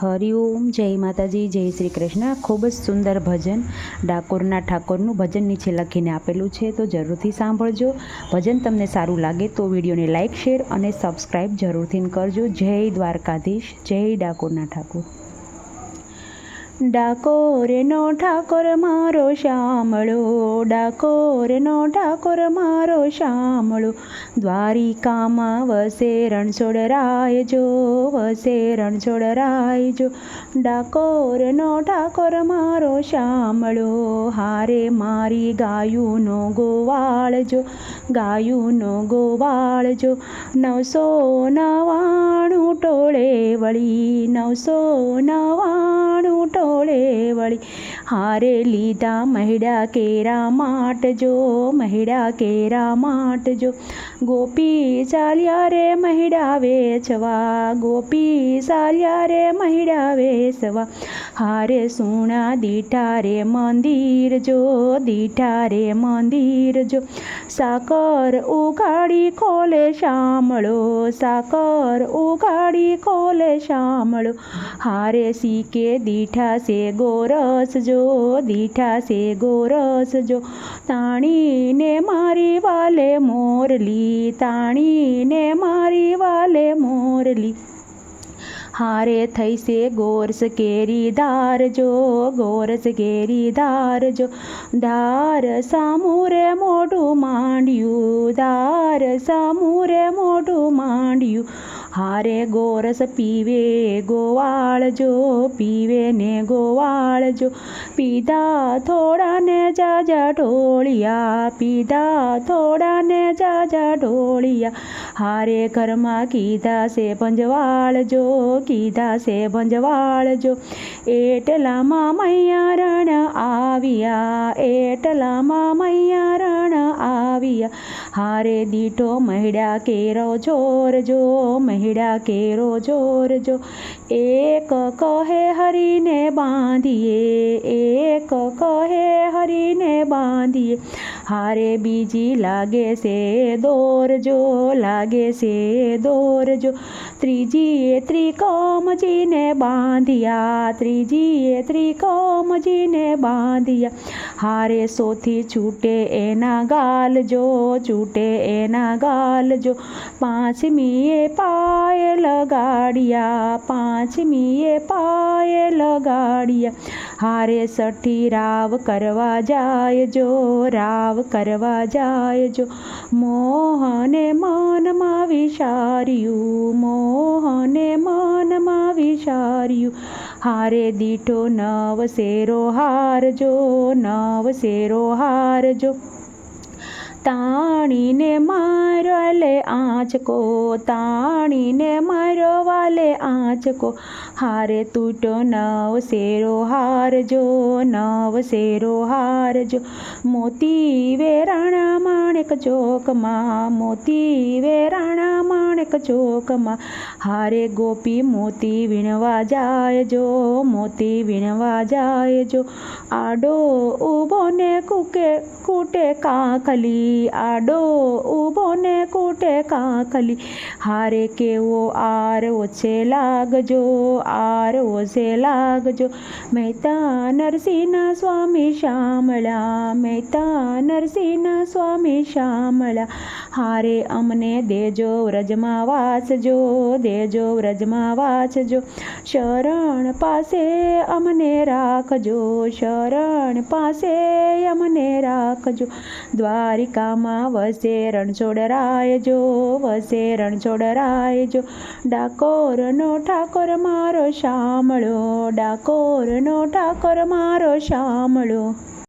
હરિઓમ જય માતાજી, જય શ્રી કૃષ્ણ. ખૂબ જ સુંદર ભજન ડાકોરના ઠાકોરનું ભજન નીચે લખીને આપેલું છે, તો જરૂરથી સાંભળજો. ભજન તમને સારું લાગે તો વિડીયોને લાઇક શેર અને સબસ્ક્રાઈબ જરૂરથી કરજો. જય દ્વારકાધીશ, જય ડાકોરના ઠાકોર. ડાકોરનો ઠાકોર મારો શામળો ડાકોરનો ઠાકોર મારો શામળો દ્વારિકામાં વસે રણછોડ રાયજો, વસે રણછોડરાય જો ડાકોરનો ઠાકોર મારો શામળો હારે મારી ગાયુનો ગોવાળજો ગાયુનો ગોવાળજો. નવસો નવાણું ટોળે વળી, નવસો નવાણું ટોળે વળી હારે લીધા મહિડા કેરા માટજો મહિડા કેરા માટજો ગોપી ચાલ્યા રે મહિડા વેચવા, ગોપી ચાલ્યા રે મહિડા વેચવા. હારે સુણા દીઠા રે મંદિર જો દીઠા રે મંદિર જો. સાકર ઉગાડી ખોલે શામળો, સાકર ઉઘાડી ખોલે શામળો. હારે સીકે દીઠા સે ગોરસ જો, દીઠા સે ગોરસ જો. તાણીને મારી વાલે મોરલી, તાણીને મારી વાલે મોરલી. હારે થઈશે ગોરસ કેરી ધાર જો ગોરસ કેરી ધાર જો ધાર સામુરે મોઢું માંડ્યું, ધાર સામુરે મોઢું માંડ્યું. હારે ગોરસ પીવે ગોવાળજો પીવે ને ગોવાળજો પીધા થોડાને જાજા ઢોળિયા, પીધા થોડાને જાજા ઢોળિયા. હારે ઘરમાં કીધા છે ભંજવાળજો કીધા છે ભંજવાળજો એટલામાં મૈયા રણ આવ્યા, એટલામાં મૈયા રણ આવ્યા. હારે દીઠો મહિડા કેરો જોરજો મહિડા કેરો જોરજો એક કહે હરીને બાંધીએ, એક કહે હરીને બાંધીએ. હારે બીજી લાગે છે, દોરજો, લાગે છે, દોરજો. ત્રીજીએ ત્રિકોમજીને બાંધ્યા, ત્રીજીએ ત્રિકોમજીને બાંધ્યા. હારે સોથી છૂટે એના ગાલ જો છૂટે એના ગાલ જો પાંચમીએ પાયે લગાડ્યા, પાંચમીએ પાયે લગાડ્યા. હારે સઠી રાવ કરવા જાય જો રાવ કરવા જાય જો મોહને મનમાં વિચાર્યું, મોહને મનમાં વિચાર્યું. હારે દીઠો નવ શેરો હારજો, નવ શેરો હારજો. તાણીને મારો લે આંચકો, તાણીને મારો વાલે આંચકો. હારે તૂટો નવ શેરો હારજો નવ શેરો હારજો મોતી વેરાણા ચોકમાં મોતી વેરાણા માણેક ચોકમાં હારે ગોપી મોતી વીણવા જાય જો મોતી વીણવા જાય જો આડો ઊભો ને કુકે, કૂટે કાંખલી. આડો ઊભો ને કૂટે કાંખલી. હારે કેવો આર ઓછે લાગજો, આર ઓછે લાગજો. મહેતા નરસિંહ સ્વામી શામળા, મહેતા નરસિંહ સ્વામી શામળા હારે અમને દેજો, વ્રજમાં વાસજો, દેજો, વ્રજમાં વાસજો. શરણ પાસે અમને રાખજો, શરણ પાસે અમને રાખજો. દ્વારિકામાં વસે રણછોડરાયજો વસે રણછોડરાયજો ડાકોરનો ઠાકોર મારો શામળો ડાકોરનો ઠાકોર મારો શામળો